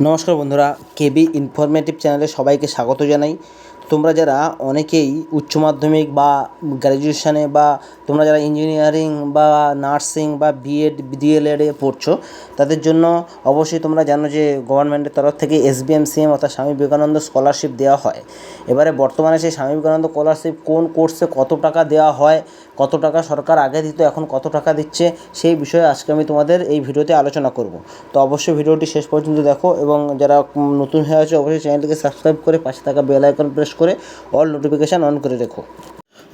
নমস্কার বন্ধুরা কেবি ইনফরমেটিভ চ্যানেলে সবাইকে স্বাগত জানাই। তোমরা যারা অনেকেই উচ্চ মাধ্যমিক বা গ্র্যাজুয়েশনে বা তোমরা যারা ইঞ্জিনিয়ারিং বা নার্সিং বা বিএড ডিএলএডে পড়ছো, তাদের জন্য অবশ্যই তোমরা জানো যে গভর্নমেন্টের তরফ থেকে এসবিএমসিএম অর্থাৎ স্বামী বিবেকানন্দ স্কলারশিপ দেওয়া হয়। এবারে বর্তমানে সেই স্বামী বিবেকানন্দ স্কলারশিপ কোন কোর্সে কত টাকা দেওয়া হয়, কত টাকা সরকার আগে দিত, এখন কত টাকা দিচ্ছে, সেই বিষয়ে আজকে আমি তোমাদের এই ভিডিওতে আলোচনা করব। তো অবশ্যই ভিডিওটি শেষ পর্যন্ত দেখো এবং যারা নতুন হয়ে আছে, অবশ্যই চ্যানেলটিকে সাবস্ক্রাইব করে পাশে থাকা বেল আইকন প্রেস করে অল নোটিফিকেশান অন করে রেখো।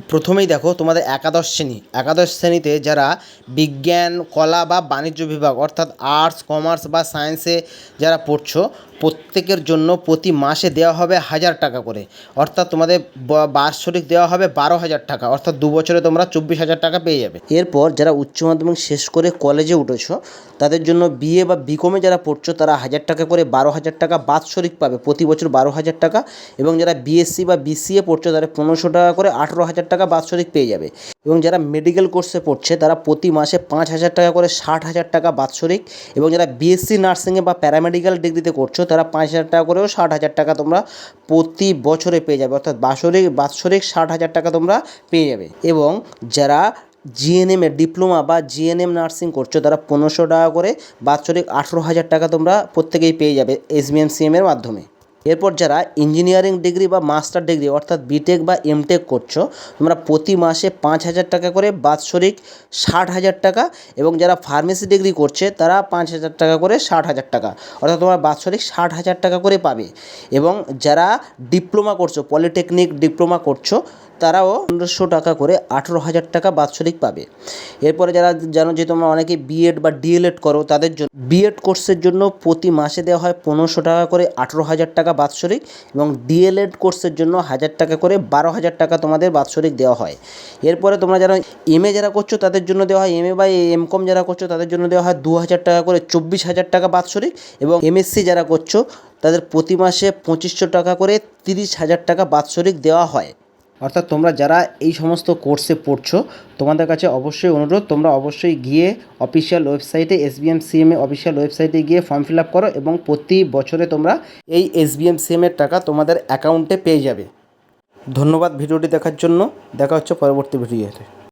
প্রথমেই দেখো তোমাদের একাদশ শ্রেণি। একাদশ শ্রেণীতে যারা বিজ্ঞান, কলা বা বাণিজ্য বিভাগ, অর্থাৎ আর্টস কমার্স বা সায়েন্সে যারা পড়ছো, প্রত্যেকের জন্য প্রতি মাসে দেওয়া হবে হাজার টাকা করে। অর্থাৎ তোমাদের ব- বার্ষিক দেওয়া হবে বারো হাজার টাকা। অর্থাৎ দু বছরে তোমরা চব্বিশ হাজার টাকা পেয়ে যাবে। এরপর যারা উচ্চ মাধ্যমিক শেষ করে কলেজে উঠেছো, তাদের জন্য বিএ বা বিকমে যারা পড়ছো, তারা হাজার টাকা করে বারো হাজার টাকা বাৎসরিক পাবে। প্রতি বছর বারো হাজার টাকা এবং যারা বিএসসি বা বিসিএ পড়ছো তারা পনেরোশো টাকা করে আঠেরো হাজার টাকা বাৎসরিক পেয়ে যাবে। এবং যারা মেডিকেল কোর্সে পড়ছে, তারা প্রতি মাসে পাঁচ হাজার টাকা করে ষাট হাজার টাকা বাৎসরিক এবং যারা বিএসসি নার্সিংয়ে বা প্যারামেডিক্যাল ডিগ্রিতে করছ, তারা পাঁচ হাজার টাকা করেও ষাট হাজার টাকা তোমরা প্রতি বছরে পেয়ে যাবে। অর্থাৎ বাৎসরিক বাৎসরিক ষাট হাজার টাকা তোমরা পেয়ে যাবে। এবং যারা জিএনএমে ডিপ্লোমা বা জিএনএম নার্সিং করছ, তারা পনেরোশো টাকা করে বাৎসরিক আঠেরো হাজার টাকা তোমরা প্রত্যেকেই পেয়ে যাবে এসবিএমসিএমের মাধ্যমে। এরপর যারা ইঞ্জিনিয়ারিং ডিগ্রি বা মাস্টার ডিগ্রি অর্থাৎ বিটেক বা এমটেক করছ, তোমরা প্রতি মাসে পাঁচ হাজার টাকা করে বাৎসরিক ষাট হাজার টাকা এবং যারা ফার্মেসি ডিগ্রি করছে, তারা পাঁচ হাজার টাকা করে ষাট হাজার টাকা। অর্থাৎ তোমরা বাৎসরিক ষাট হাজার টাকা করে পাবে। এবং যারা ডিপ্লোমা করছ পলিটেকনিক ডিপ্লোমা করছ তারাও পনেরোশো টাকা করে আঠেরো হাজার টাকা বাৎসরিক পাবে। এরপরে যারা জানো যে তোমরা অনেকে বিএড বা ডিএলএড করো, তাদের জন্য বিএড কোর্সের জন্য প্রতি মাসে দেওয়া হয় পনেরোশো টাকা করে আঠেরো হাজার টাকা বাৎসরিক এবং ডিএলএড কোর্সের জন্য হাজার টাকা করে বারো হাজার টাকা তোমাদের বাৎসরিক দেওয়া হয়। এরপরে তোমরা যারা এমএ যারা করছ, তাদের জন্য দেওয়া হয় এমএ বা এমকম যারা করছ, তাদের জন্য দেওয়া হয় দু হাজার টাকা করে চব্বিশ হাজার টাকা বাৎসরিক এবং এমএসসি যারা করছ, তাদের প্রতি মাসে পঁচিশশো টাকা করে তিরিশ হাজার টাকা বাৎসরিক দেওয়া হয়। অর্থাৎ তোমরা যারা এই সমস্ত কোর্সে পড়ছো, তোমাদের কাছে অবশ্যই অনুরোধ, তোমরা অবশ্যই গিয়ে অফিসিয়াল ওয়েবসাইটে এস বি এম সিএমএ অফিসিয়াল ওয়েবসাইটে গিয়ে ফর্ম ফিল আপ করো এবং প্রতি বছরে তোমরা এই এস বি এম সিএমের টাকা তোমাদের অ্যাকাউন্টে পেয়ে যাবে। ধন্যবাদ ভিডিওটি দেখার জন্য। দেখা হচ্ছে পরবর্তী ভিডিওতে